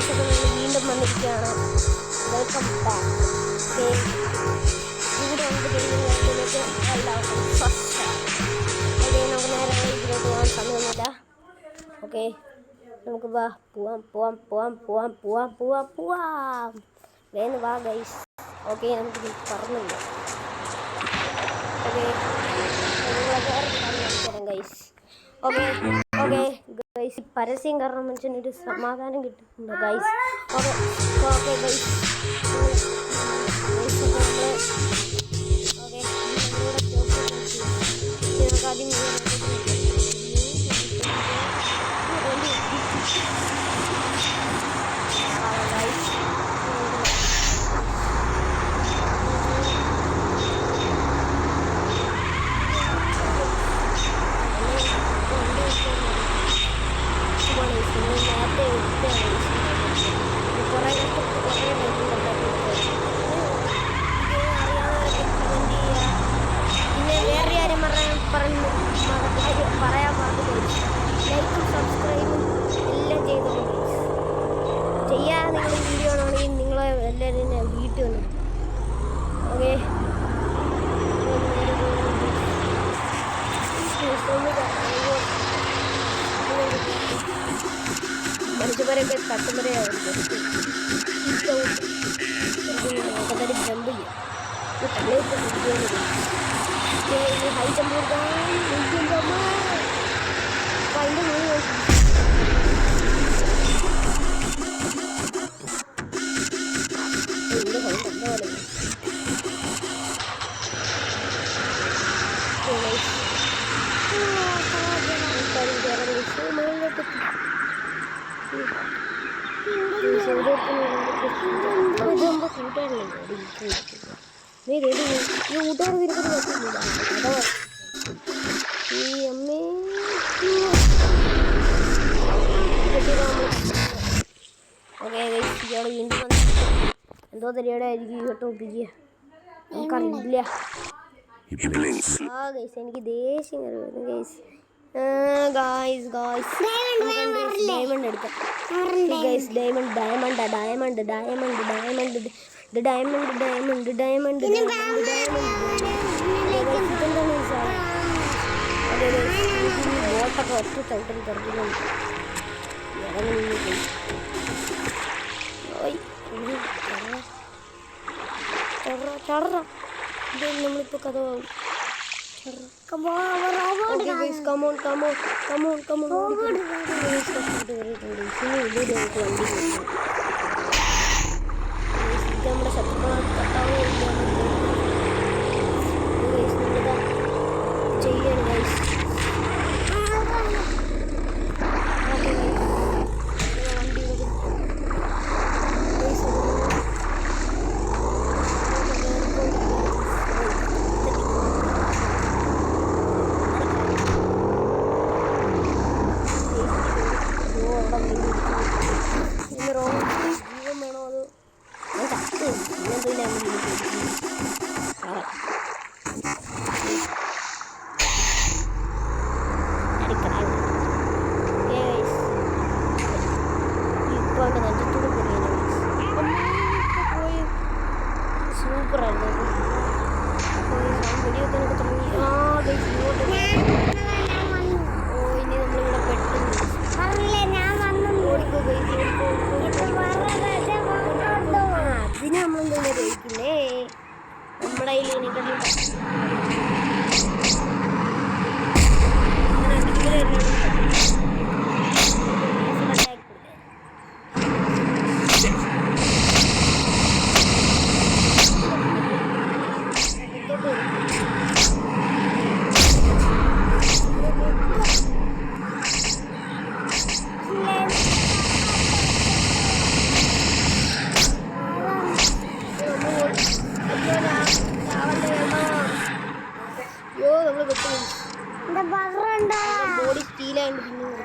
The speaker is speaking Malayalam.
ഗൈസ് അപ്പോൾ നമ്മൾ വീണ്ടും വന്നിരിക്കുകയാണ് വെൽക്കം ബാക്ക് ഇവിടെ നമുക്ക് ഗെയിമിംഗ് വേൾഡിലേക്ക് എല്ലാവർക്കും ഫസ്റ്റ് ഓക്കെ നമുക്ക് നേരെ ഇതിലേക്ക് പോകാൻ സമയമൊന്നുമില്ല ഓക്കെ നമുക്ക് വാ പോവാം പോവാം പോവാം പോവാം പോവാം പോവാം പോവാം വേഗം വാ ഗൈസ് ഓക്കെ നമുക്ക് പറഞ്ഞില്ല ഓക്കെ ഗൈസ് ഓക്കെ Guys പരസ്യം കാരണം മനുഷ്യനൊരു സമാധാനം കിട്ടുന്നുണ്ട് guys okay okay guys okay മനുഷ്യന്മാരൊക്കെ നമുക്കതൊരു ജമ്പ് ചെയ്യാം ഹൈ ജമ്പ് കൊടുക്കാൻ കൂട്ടുകാർ തിരിച്ചു ഈ അമ്മേ ഓക്കെ ഇയാൾ വീണ്ടും എന്തോ തരിയുടെ ആയിരിക്കും ഈ കേട്ടോ ഒപ്പിക്കുക നമുക്കറിയില്ല ആ ഗൈസ് എനിക്ക് ദേഷ്യം കയറി വരുന്നു ഗൈസ് ഗായ്സ് ഗായ്സ് ഡയമണ്ട് എടുക്കാം. Guys diamond diamond diamond diamond diamond diamond diamond diamond ബോട്ടൊക്കെ ഒറ്റ ചവിട്ടൽ തുറക്കുന്നുണ്ട് ഇറങ്ങി ചറ ചറ ഇത് നമ്മളിപ്പോൾ കഥ Come on, over, over. Okay, guys, come on, come on, come on, come on. Over. Guys, നമ്മുടെ ശത്രുക്കൾ കട്ടാവുകയില്ല നമ്മുടെ കയ്യിൽ എനിക്കൊന്നും